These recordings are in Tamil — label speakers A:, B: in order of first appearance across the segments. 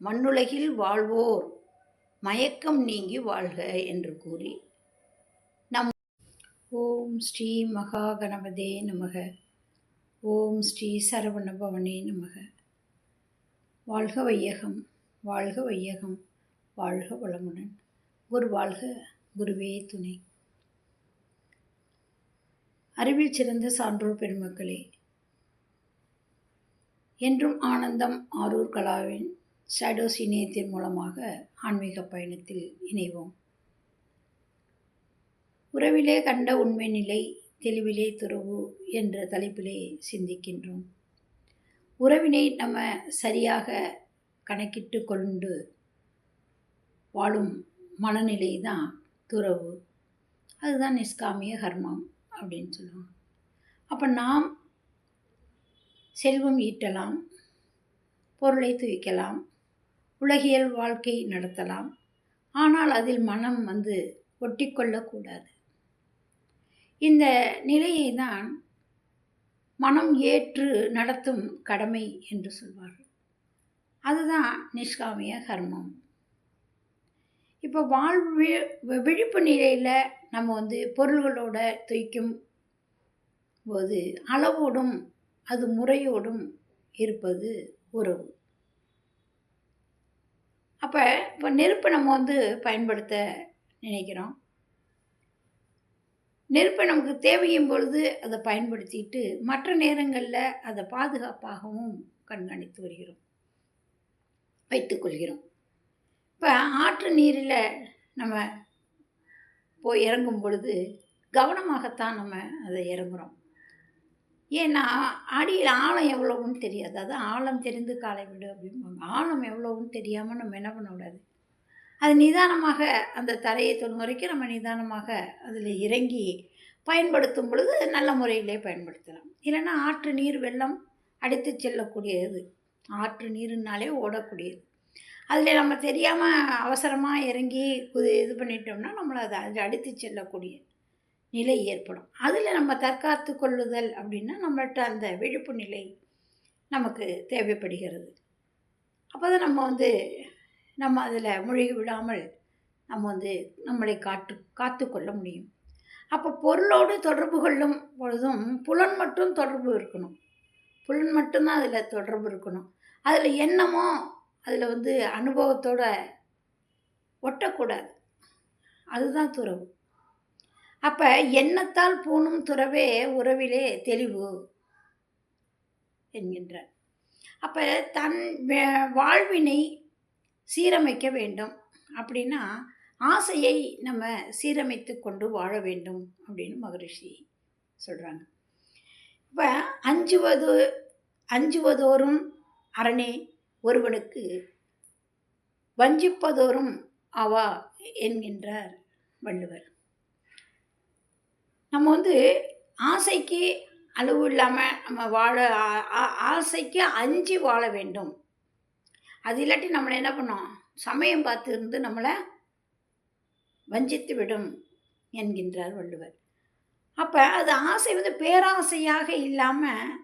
A: மண்ணுலகில் வாழ்வோர் மயக்கம் நீங்கி வாழ்க என்று கூறி நம் ஓம் ஸ்ரீ மகா கணபதே நமக. ஓம் ஸ்ரீ சரவண பவனே நமக. வாழ்க வையகம் வாழ்க வையகம் வாழ்க வளமுடன். குரு வாழ்க குருவே துணை. அறிவில் சிறந்த சான்றோர் பெருமக்களே என்றும் ஆனந்தம் ஆரூர் கலாவின் ஷேடோஸ் இணையத்தின் மூலமாக ஆன்மீக பயணத்தில் இணைவோம். உறவிலே கண்ட உண்மை நிலை தெளிவிலே துறவு என்ற தலைப்பிலே சிந்திக்கின்றோம். உறவினை நம்ம சரியாக கணக்கிட்டு கொண்டு வாழும் மனநிலை தான் துறவு. அதுதான் நிஷ்காமிய கர்மம் அப்படின்னு சொல்லுவாங்க. அப்போ நாம் செல்வம் ஈட்டலாம் பொருளை துவிக்கலாம் உலகியல் வாழ்க்கை நடத்தலாம். ஆனால் அதில் மனம் வந்து ஒட்டிக்கொள்ளக்கூடாது. இந்த நிலையை தான் மனம் ஏற்று நடத்தும் கடமை என்று சொல்வார்கள். அதுதான் நிஷ்காமிய கர்மம். இப்போ வாழ்வு விழிப்பு நிலையில் நம்ம வந்து பொருள்களோட துய்க்கும் போது அளவோடும் அது முறையோடும் இருப்பது உறவு. அப்போ இப்போ நெருப்பை நம்ம வந்து பயன்படுத்த நினைக்கிறோம். நெருப்பை நமக்கு தேவையும் பொழுது அதை பயன்படுத்திட்டு மற்ற நேரங்களில் அதை பாதுகாப்பாகவும் கண்காணித்து வருகிறோம். வைத்துக்கொள்கிறோம் இப்போ ஆற்று நீரில் நம்ம போய் இறங்கும் பொழுது கவனமாகத்தான் நம்ம அதை இறங்குறோம். ஏன்னா அடியில் ஆழம் எவ்வளோன்னு தெரியாது. அது ஆழம் தெரிந்து காலை விடு அப்படிம்பாங்க ஆழம் எவ்வளோன்னு தெரியாமல் நம்ம என்ன பண்ணக்கூடாது அது நிதானமாக அந்த தரையை தொடும் வரைக்கும் நம்ம நிதானமாக அதில் இறங்கி பயன்படுத்தும் பொழுது நல்ல முறையிலே பயன்படுத்தலாம். இல்லைன்னா ஆற்று நீர் வெள்ளம் அடித்து செல்லக்கூடியது. ஆற்று நீருனாலே ஓடக்கூடியது. அதில் நம்ம தெரியாமல் அவசரமாக இறங்கி இது பண்ணிட்டோம்னா நம்மளை அதை அதில் அடித்து செல்லக்கூடிய நிலை ஏற்படும். அதில் நம்ம தற்காத்து கொள்ளுதல் அப்படின்னா நம்மள்கிட்ட அந்த விழிப்பு நிலை நமக்கு தேவைப்படுகிறது. அப்போ தான் நம்ம வந்து நம்ம அதில் மூழ்கி விடாமல் நம்ம வந்து நம்மளை காட்டு காத்து கொள்ள முடியும். அப்போ பொருளோடு தொடர்பு கொள்ளும் பொழுதும் புலன் மட்டும் தொடர்பு இருக்கணும். புலன் மட்டும்தான் அதில் தொடர்பு இருக்கணும். அதில் எண்ணமோ அதில் வந்து அனுபவத்தோட ஒட்டக்கூடாது. அதுதான் துறவு. அப்போ எண்ணத்தால் பூணும் துறவே உறவிலே தெளிவு? என்கின்றார். அப்போ தன் வாழ்வினை சீரமைக்க வேண்டும். அப்படின்னா ஆசையை நம்ம சீரமைத்து கொண்டு வாழ வேண்டும் அப்படின்னு மகரிஷி சொல்கிறாங்க இப்போ அஞ்சுவது அஞ்சுவதோறும் அரணே ஒருவனுக்கு வஞ்சிப்பதோறும் அவா என்கின்றார் வள்ளுவர். நம்ம வந்து ஆசைக்கு அளவு இல்லாமல் நம்ம வாழ ஆசைக்கு அஞ்சு வாழ வேண்டும். அது இல்லாட்டி நம்மளை என்ன பண்ணோம்? சமயம் பார்த்து இருந்து நம்மளை வஞ்சித்து விடும் என்கின்றார் வள்ளுவர். அப்போ அது ஆசை வந்து பேராசையாக இல்லாமல்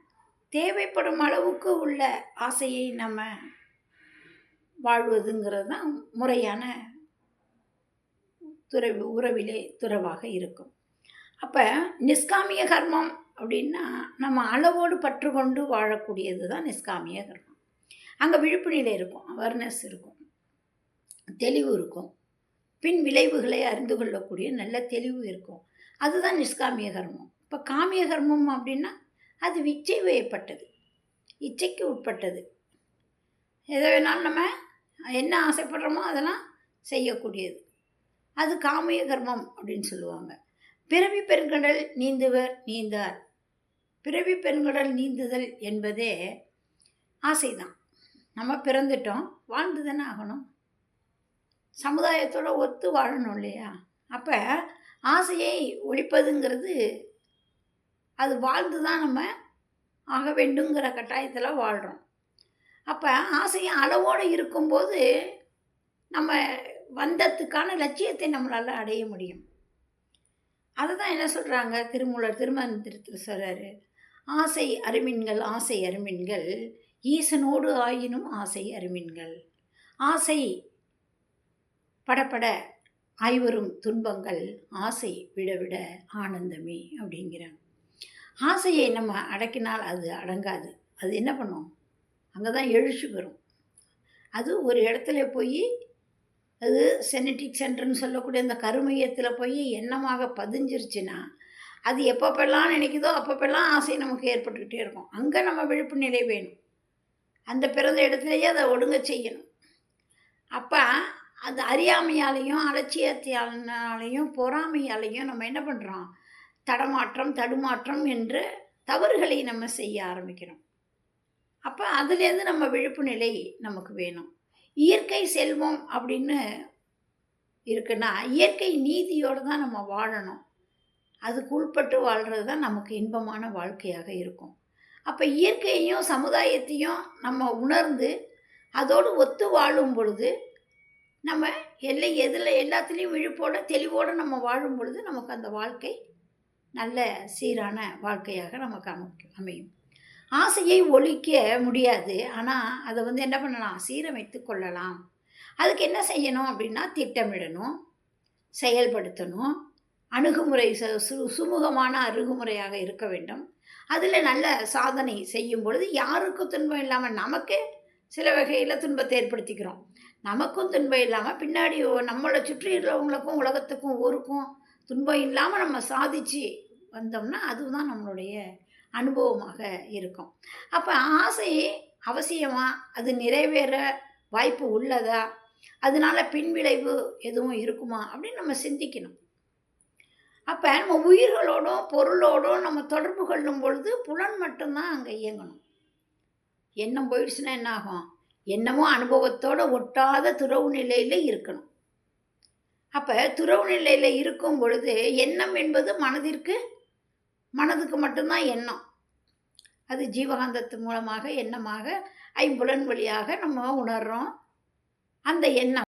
A: தேவைப்படும் அளவுக்கு உள்ள ஆசையை நம்ம வாழ்வதுங்கிறது தான் முறையான துறவு உறவிலே துறவாக இருக்கும். அப்போ நிஷ்காமிய கர்மம் அப்படின்னா நம்ம அளவோடு பற்று கொண்டு வாழக்கூடியது தான் நிஷ்காமிய கர்மம். அங்கே விழிப்பு நிலை இருக்கும் அவேர்னஸ் இருக்கும் தெளிவு இருக்கும். பின் விளைவுகளை அறிந்து கொள்ளக்கூடிய நல்ல தெளிவு இருக்கும். அதுதான் நிஷ்காமிய கர்மம். இப்போ காமிய கர்மம் அப்படின்னா அது இச்சை வயப்பட்டது இச்சைக்கு உட்பட்டது. எதை வேணாலும் நம்ம என்ன ஆசைப்படுறோமோ அதெல்லாம் செய்யக்கூடியது. அது காமிய கர்மம் அப்படின்னு சொல்லுவாங்க. பிறவி பெருங்கடல் நீந்துவர் நீந்தார். பிறவி பெருங்கடல் நீந்துதல் என்பதே ஆசைதான். நம்ம பிறந்துட்டோம் வாழ்ந்து தானே ஆகணும். சமுதாயத்தோடு ஒத்து வாழணும் இல்லையா? அப்போ ஆசையை ஒழிப்பதுங்கிறது அது வாழ்ந்து தான் நம்ம ஆக வேண்டுங்கிற கட்டாயத்தில் வாழ்கிறோம் அப்போ ஆசையை அளவோடு இருக்கும்போது நம்ம வந்ததுக்கான லட்சியத்தை நம்மளால் அடைய முடியும். அதுதான் என்ன சொல்கிறாங்க திருமூலர் திருமந்திரத்தில் சொல்கிறாரு ஆசை அருமின்கள் ஆசை அருமின்கள் ஈசனோடு ஆயினும் ஆசை அருமின்கள். ஆசை படப்பட ஐவரும் துன்பங்கள் ஆசை விட விட ஆனந்தமே அப்படிங்கிறாங்க. ஆசையை நம்ம அடக்கினால் அது அடங்காது. அது என்ன பண்ணும்? அங்கே தான் எழுச்சி வரும். அது ஒரு இடத்துல போய் அது செனட்டிக் சென்டர்னு சொல்லக்கூடிய அந்த கருமையத்தில் போய் எண்ணமாக பதிஞ்சிருச்சுன்னா அது எப்பப்பெல்லாம் நினைக்குதோ அப்பப்பெல்லாம் ஆசை நமக்கு ஏற்பட்டுக்கிட்டே இருக்கும். அங்கே நம்ம விழிப்பு நிலை வேணும். அந்த பிறந்த இடத்துலையே அதை ஒடுங்க செய்யணும். அப்போ அது அறியாமையாலையும் அலட்சியத்தினாலையும் பொறாமையாலையும் நம்ம என்ன பண்ணுறோம் தடமாற்றம் தடுமாற்றம் என்று தவறுகளை நம்ம செய்ய ஆரம்பிக்கிறோம். அப்போ அதுலேருந்து நம்ம விழிப்பு நிலை நமக்கு வேணும். இயற்கை செல்வம் அப்படின்னு இருக்குன்னா இயற்கை நீதியோடு தான் நம்ம வாழணும். அதுக்கு உள்பட்டு வாழ்கிறது தான் நமக்கு இன்பமான வாழ்க்கையாக இருக்கும். அப்போ இயற்கையையும் சமுதாயத்தையும் நம்ம உணர்ந்து அதோடு ஒத்து வாழும் பொழுது நம்ம எல்லை எதில் எல்லாத்துலேயும் விழிப்போட தெளிவோடு நம்ம வாழும் பொழுது நமக்கு அந்த வாழ்க்கை நல்ல சீரான வாழ்க்கையாக நமக்கு அமைக்கும் அமையும். ஆசையை ஒழிக்க முடியாது. ஆனால் அதை வந்து என்ன பண்ணலாம்? சீரமைத்து கொள்ளலாம். அதுக்கு என்ன செய்யணும் அப்படின்னா திட்டமிடணும் செயல்படுத்தணும். அணுகுமுறை சு சு- சுமூகமான அணுகுமுறையாக இருக்க வேண்டும். அதில் நல்ல சாதனை செய்யும் பொழுது யாருக்கும் துன்பம் இல்லாமல் நமக்கு சில வகையில் துன்பத்தை ஏற்படுத்திக்கிறோம். நமக்கும் துன்பம் இல்லாமல் பின்னாடி நம்மளை சுற்றி இருக்கிறவங்களுக்கும் உலகத்துக்கும் ஊருக்கும் துன்பம் இல்லாமல் நம்ம சாதிச்சு வந்தோம்னா அதுதான் நம்மளுடைய அனுபவமாக இருக்கும். அப்போ ஆசை அவசியமா? அது நிறைவேற வாய்ப்பு உள்ளதா? அதனால பின்விளைவு எதுவும் இருக்குமா? அப்படின்னு நம்ம சிந்திக்கணும். அப்போ நம்ம உயிர்களோடும் பொருளோடும் நம்ம தொடர்பு கொள்ளும் பொழுது புலன் மட்டும்தான் அங்கே இயங்கணும். எண்ணம் போயிடுச்சுன்னா என்ன ஆகும்? எண்ணமும் அனுபவத்தோட ஒட்டாத துறவு நிலையில் இருக்கணும். அப்போ துறவு நிலையில் இருக்கும் பொழுது எண்ணம் என்பது மனதிற்கு மனதுக்கு மட்டும்தான் எண்ணம். அது ஜீவகாந்தத்து மூலமாக எண்ணமாக ஐம்புலன் வழியாக நம்ம உணர்றோம். அந்த எண்ணம்